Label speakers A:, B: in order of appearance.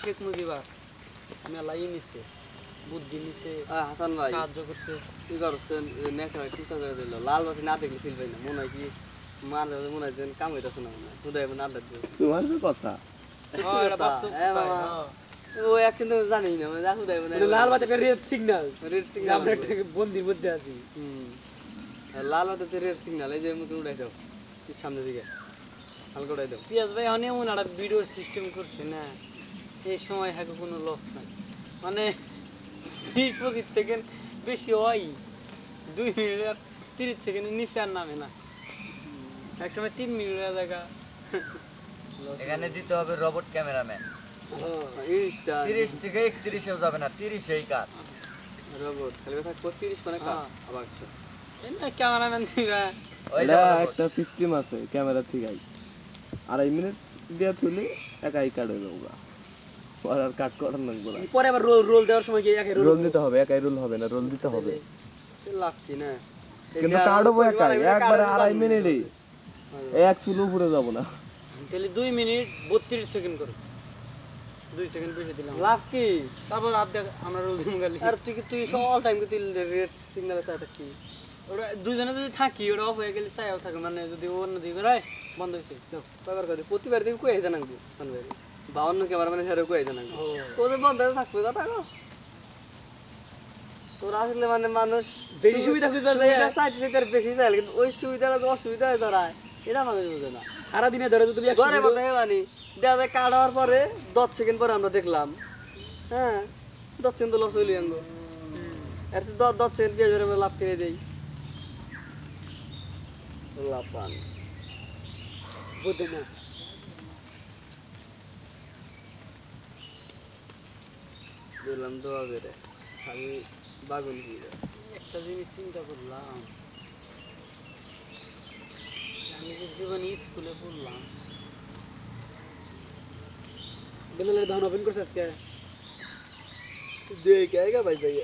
A: শেখ মুজিবার মেলা ই নিছে বুদ্ধি নিছে
B: হাসান ভাই
A: সাহায্য করছে
B: কি করছেন নেকা টিউশন করে দিল লাল বাতি না দেখলে ফিল পাই না মনে হয় কি মার মনে হয় যেন কাম হইতেছে না মনে হয় মনে আড্ডা
C: তোমার কথা
A: হ্যাঁ, বাস্তব
B: এ বাবা। ও এক কিন্তু জানি না মানে হুদায় মনে
A: এটা লাল বাতি একটা রেড সিগন্যাল
B: রেড
A: আমরা একটা বন্দির মধ্যে আছি।
B: হুম। আর লাল বাতিতে রেড সিগন্যাল এই যে মতো উড়াই দাও সামনে দিকে। হালকা উড়াই দাও।
A: পিয়াজ ভাই অনেক এমন একটা ভিডিওর সিস্টেম করছে না। এই সময় হাকে কোনো লস নাই। মানে বিশ পঁচিশ সেকেন্ড বেশি হয় দুই মিনিট আর তিরিশ সেকেন্ডের নিচে আর নামে না। এক সময় তিন মিনিটের জায়গা।
D: এখানে দিতে হবে রোবট ক্যামেরাম্যান তিরিশ থেকে একত্রিশেও যাবে না তিরিশেই কাজ।
B: রোবট খালি থাকব তিরিশ মানে কাপ। আবার
A: ক্যামেরাম্যান থেকে
C: এটা একটা সিস্টেম আছে ক্যামেরা থেকে আড়াই মিনিট দিয়ে তুলি একাই কাট হয়ে যাব পরে আর কাট করার লাগবে না
A: পরে আবার রোল রোল দেওয়ার সময় গিয়ে একে রোল
C: রোল দিতে হবে একাই রোল হবে না রোল দিতে হবে।
B: লাভ কি না?
C: কিন্তু কাট একাই একবারে আড়াই মিনিটে এক চুলো উপরে যাব না।
A: তাহলে দুই মিনিট বত্রিশ সেকেন্ড করো। দুই সেকেন্ড বেশি দিলাম।
B: লাভ কি?
A: তারপর রাত দেখ আমরা রোল দিম গালি
B: আর তুই কি তুই অল টাইম কি তুই রেড সিগন্যালে চাই থাকি
A: ওটা দুজনে যদি থাকি ওটা অফ হয়ে গেলে চাইও থাকে। মানে যদি অন্য দিকে রায় বন্ধ হয়েছে
B: প্রতিবার কয়ে সানবাই বা অন্য ক্যামেরা মানে হেরে কয়ে জানাঙ্গু
A: ও।
B: তোদের বন্ধ থাকবে কথা গো তোর আসলে মানে মানুষ
A: বেশি সুবিধা।
B: সুবিধা চাইতেছে তার বেশি চাইলে কিন্তু ওই সুবিধাটা তো অসুবিধা হয়ে দাঁড়ায়। এটা মানুষ বুঝে না।
A: সারাদিনে ধরে তো তুমি
B: ঘরে বলতে হেবানি দেখা যায় কাট হওয়ার পরে দশ সেকেন্ড পরে আমরা দেখলাম। হ্যাঁ দশ সেকেন্ড তো লস হইলি আঙ্গো। আর দশ দশ সেকেন্ড লাভ কিনে দেই। লাভ পান
A: বুঝতে না।
B: দিলাম দোয়া বেড়ে আমি বাগুন
A: একটা জিনিস চিন্তা করলাম। আমি যে জীবনে স্কুলে পড়লাম বেলালের ধান ওপেন করছে আজকে
B: দেখে ভাই যাই